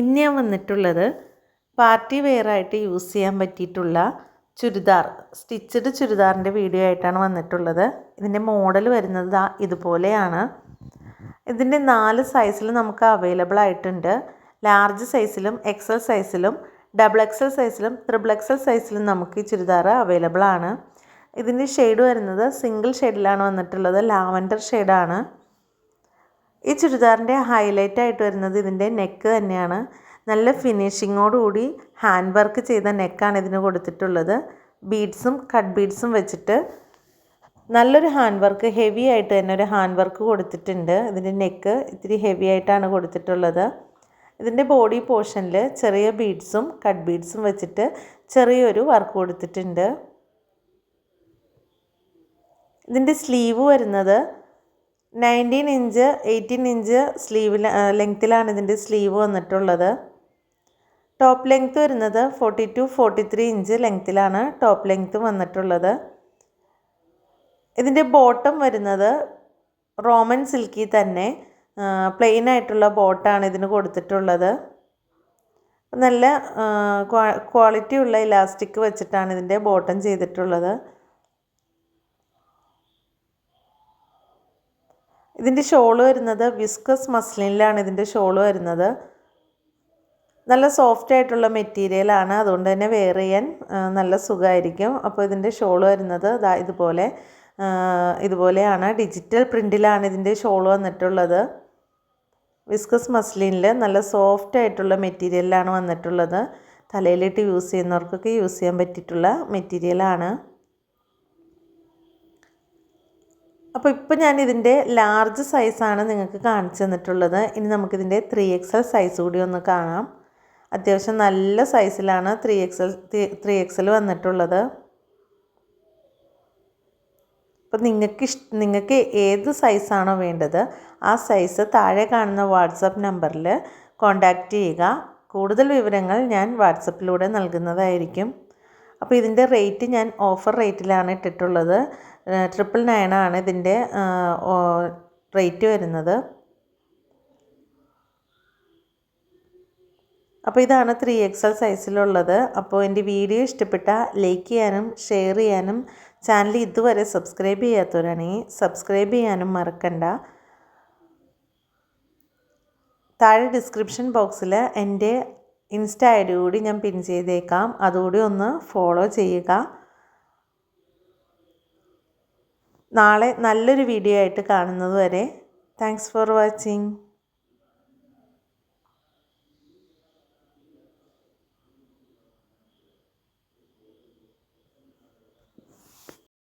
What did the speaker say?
ഇന്ന് ഞാൻ വന്നിട്ടുള്ളത് പാർട്ടി വെയറായിട്ട് യൂസ് ചെയ്യാൻ പറ്റിയിട്ടുള്ള ചുരിദാർ സ്റ്റിച്ചഡ് ചുരിദാറിന്റെ വീഡിയോ ആയിട്ടാണ് വന്നിട്ടുള്ളത്. ഇതിന്റെ മോഡൽ വരുന്നത് ഇതുപോലെയാണ്. ഇതിന്റെ നാല് സൈസിൽ നമുക്ക് അവൈലബിൾ ആയിട്ടുണ്ട്. ലാർജ് സൈസിലും എക്സൽ സൈസിലും ഡബിൾ എക്സൽ സൈസിലും ത്രിബിൾ എക്സൽ സൈസിലും നമുക്ക് ഈ ചുരിദാർ അവൈലബിൾ ആണ്. ഇതിന്റെ ഷെയ്ഡ് വരുന്നത് സിംഗിൾ ഷെയ്ഡിലാണ് വന്നിട്ടുള്ളത്. ലാവൻഡർ ഷെയ്ഡാണ്. ഈ ചുരിദാറിന്റെ ഹൈലൈറ്റ് ആയിട്ട് വരുന്നത് ഇതിന്റെ നെക്ക് തന്നെയാണ്. നല്ല ഫിനിഷിങ്ങോടുകൂടി ഹാൻഡ് വർക്ക് ചെയ്ത നെക്കാണ് ഇതിന് കൊടുത്തിട്ടുള്ളത്. ബീഡ്സും കട്ട് ബീഡ്സും വെച്ചിട്ട് നല്ലൊരു ഹാൻഡ് വർക്ക് ഹെവി ആയിട്ട് തന്നെ ഒരു ഹാൻഡ് വർക്ക് കൊടുത്തിട്ടുണ്ട്. ഇതിന്റെ നെക്ക് ഇത്തിരി ഹെവി ആയിട്ടാണ് കൊടുത്തിട്ടുള്ളത്. ഇതിന്റെ ബോഡി പോർഷനിൽ ചെറിയ ബീഡ്സും കട്ട് ബീഡ്സും വെച്ചിട്ട് ചെറിയൊരു വർക്ക് കൊടുത്തിട്ടുണ്ട്. ഇതിന്റെ സ്ലീവ് വരുന്നത് നയന്റീൻ ഇഞ്ച് എയ്റ്റീൻ ഇഞ്ച് സ്ലീവിൽ ലെങ്ത്തിലാണ് ഇതിന്റെ സ്ലീവ് വന്നിട്ടുള്ളത്. ടോപ്പ് ലെങ്ത്ത് വരുന്നത് forty two forty three inch ലെങ്ത്തിലാണ് top length വന്നിട്ടുള്ളത്. ഇതിന്റെ ബോട്ടം വരുന്നത് റോമൻ സിൽക്കി തന്നെ പ്ലെയിൻ ആയിട്ടുള്ള ബോട്ടാണ് ഇതിന് കൊടുത്തിട്ടുള്ളത്. നല്ല ക്വാളിറ്റി ഉള്ള ഇലാസ്റ്റിക് വെച്ചിട്ടാണ് ഇതിന്റെ ബോട്ടം ചെയ്തിട്ടുള്ളത്. ഇതിന്റെ ഷോൾ വരുന്നത് വിസ്കസ് മസ്ലിനിലാണ് ഇതിന്റെ ഷോൾ വരുന്നത്. നല്ല സോഫ്റ്റ് ആയിട്ടുള്ള മെറ്റീരിയലാണ് അതുകൊണ്ട് തന്നെ വെയർ ചെയ്യാൻ നല്ല സുഖമായിരിക്കും. അപ്പോൾ ഇതിന്റെ ഷോൾ വരുന്നത് ഇതാ ഇതുപോലെ ഇതുപോലെയാണ്. ഡിജിറ്റൽ പ്രിന്റിലാണ് ഇതിന്റെ ഷോൾ വന്നിട്ടുള്ളത്. വിസ്കസ് മസ്ലിനിൽ നല്ല സോഫ്റ്റ് ആയിട്ടുള്ള മെറ്റീരിയലാണ് വന്നിട്ടുള്ളത്. തലയിലിട്ട് യൂസ് ചെയ്യുന്നവർക്കൊക്കെ യൂസ് ചെയ്യാൻ പറ്റിയിട്ടുള്ള മെറ്റീരിയലാണ് അപ്പോൾ ഇപ്പോൾ ഞാൻ ഇതിന്റെ ലാർജ് സൈസാണ് നിങ്ങൾക്ക് കാണിച്ചു തന്നിട്ടുള്ളത്. ഇനി നമുക്കിതിന്റെ ത്രീ എക്സൽ സൈസ് കൂടി ഒന്ന് കാണാം. അത്യാവശ്യം നല്ല സൈസിലാണ് ത്രീ എക്സൽ ത്രീ എക്സൽ വന്നിട്ടുള്ളത്. അപ്പോൾ നിങ്ങൾക്ക് ഇഷ് നിങ്ങൾക്ക് ഏത് സൈസാണോ വേണ്ടത് ആ സൈസ് താഴെ കാണുന്ന വാട്സപ്പ് നമ്പറിൽ കോൺടാക്റ്റ് ചെയ്യുക. കൂടുതൽ വിവരങ്ങൾ ഞാൻ വാട്സപ്പിലൂടെ നൽകുന്നതായിരിക്കും. അപ്പോൾ ഇതിന്റെ റേറ്റ് ഞാൻ ഓഫർ റേറ്റിലാണ് ഇട്ടിട്ടുള്ളത്. ട്രിപ്പിൾ നയൻ ആണ് ഇതിന്റെ റേറ്റ് വരുന്നത്. അപ്പോൾ ഇതാണ് ത്രീ എക്സൽ സൈസിലുള്ളത്. അപ്പോൾ എന്റെ വീഡിയോ ഇഷ്ടപ്പെട്ട ലൈക്ക് ചെയ്യാനും ഷെയർ ചെയ്യാനും ചാനൽ ഇതുവരെ സബ്സ്ക്രൈബ് ചെയ്യാത്തവരാണെങ്കിൽ സബ്സ്ക്രൈബ് ചെയ്യാനും മറക്കണ്ട. താഴെ ഡിസ്ക്രിപ്ഷൻ ബോക്സിൽ എന്റെ ഇൻസ്റ്റ ഐ ഡി കൂടി ഞാൻ പിൻ ചെയ്തേക്കാം. അതുകൂടി ഒന്ന് ഫോളോ ചെയ്യുക. നാളെ നല്ലൊരു വീഡിയോ ആയിട്ട് കാണുന്നത് വരെ താങ്ക്സ് ഫോർ വാച്ചിങ്